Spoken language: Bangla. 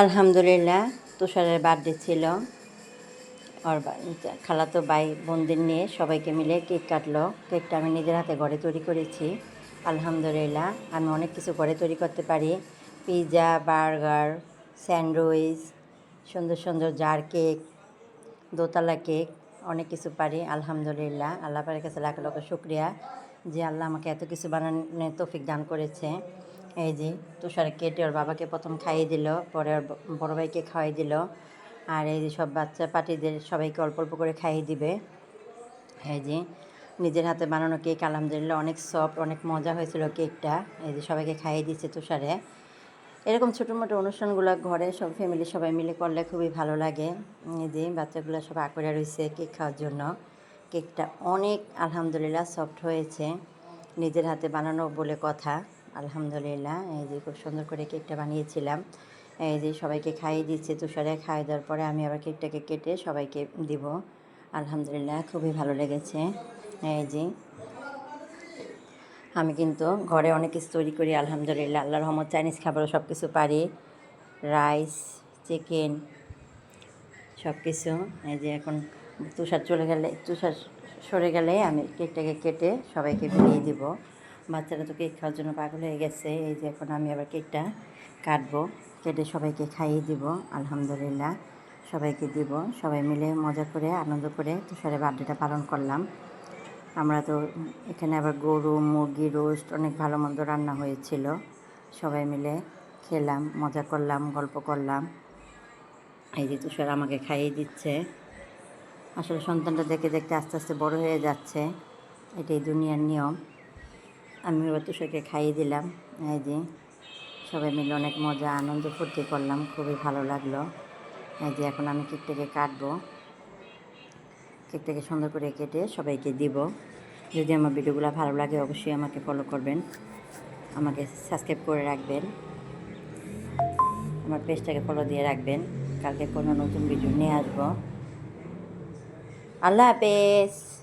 আলহামদুলিল্লাহ, তুষারের বার্থডে ছিল। ওর খালাতো ভাই, বোনদের নিয়ে সবাইকে মিলে কেক কাটলো। কেকটা আমি নিজের হাতে ঘরে তৈরি করেছি। আলহামদুলিল্লাহ, আমি অনেক কিছু ঘরে তৈরি করতে পারি। পিৎজা বার্গার, স্যান্ডউইচ, সুন্দর সুন্দর জার কেক, দোতলা কেক, অনেক কিছু পারি। আলহামদুলিল্লাহ, আল্লাহ পাকের কাছে লাখ লক্ষ শুক্রিয়া যে আল্লাহ আমাকে এত কিছু বানানোর তৌফিক দান করেছে। এই যে তুষার কেটে ওর বাবাকে প্রথম খাইয়ে দিল, পরে ওর বড় ভাইকে খাইয়ে দিল। আর এই যে সব বাচ্চা পার্টিদের সবাইকে অল্প অল্প করে খাইয়ে দিবে। এই যে নিজের হাতে বানানো কেক, আলহামদুলিল্লাহ অনেক সফট অনেক মজা হয়েছিল কেকটা। এই যে সবাইকে খাইয়ে দিচ্ছে তুষারে। এরকম ছোটো মোটো অনুষ্ঠানগুলো ঘরে সব ফ্যামিলি সবাই মিলে করলে খুবই ভালো লাগে। এই যে বাচ্চাগুলো সব আকড়ে রয়েছে কেক খাওয়ার জন্য। কেকটা অনেক আলহামদুলিল্লাহ সফট হয়েছে। নিজের হাতে বানানো বলে কথা। আলহামদুলিল্লাহ, এই যে খুব সুন্দর করে কেকটা বানিয়েছিলাম। এই যে সবাইকে খাইয়ে দিচ্ছে, তুষারে খাইয়ে দেওয়ার পরে আমি আবার কেকটাকে কেটে সবাইকে দিব। আলহামদুলিল্লাহ, খুবই ভালো লেগেছে। এই যে আমি কিন্তু ঘরে অনেক কিছু তৈরি করি, আলহামদুলিল্লাহ। আল্লাহ রহমত, চাইনিজ খাবারও সব কিছু পারি। রাইস, চিকেন সব কিছু এই যে এখন তুষার চলে গেলে, তুষার সরে গেলে আমি কেকটাকে কেটে সবাইকে বিলিয়ে দিব। বাচ্চারা তো কেক খাওয়ার জন্য পাগল হয়ে গেছে। এই যে এখন আমি আবার কেকটা কাটবো। কেটে সবাইকে খাইয়ে দিব, আলহামদুলিল্লাহ। সবাইকে দিব, সবাই মিলে মজা করে, আনন্দ করে তুষারের বার্থডেটা পালন করলাম। আমরা তো এখানে আবার গরু, মুরগি, রোস্ট অনেক ভালো মন্দ রান্না হয়েছিল। সবাই মিলে খেলাম, মজা করলাম, গল্প করলাম। এই যে তুষার আমাকে খাইয়ে দিচ্ছে। আসলে সন্তানটা দেখে দেখতে আস্তে আস্তে বড় হয়ে যাচ্ছে। এটাই দুনিয়ার নিয়ম। আমি তুষারকে খাইয়ে দিলাম। এই যে সবাই মিলে অনেক মজা, আনন্দ ফুর্তি করলাম, খুবই ভালো লাগল। এই যে এখন আমি কেকটাকে কাটবো। কেকটাকে সুন্দর করে কেটে সবাইকে দিব। যদি আমার ভিডিওগুলো ভালো লাগে, অবশ্যই আমাকে ফলো করবেন। আমাকে সাবস্ক্রাইব করে রাখবেন। আমার পেজটাকে ফলো দিয়ে রাখবেন। কালকে কোনো নতুন ভিডিও নিয়ে আসব। আল্লাহ হাফেজ!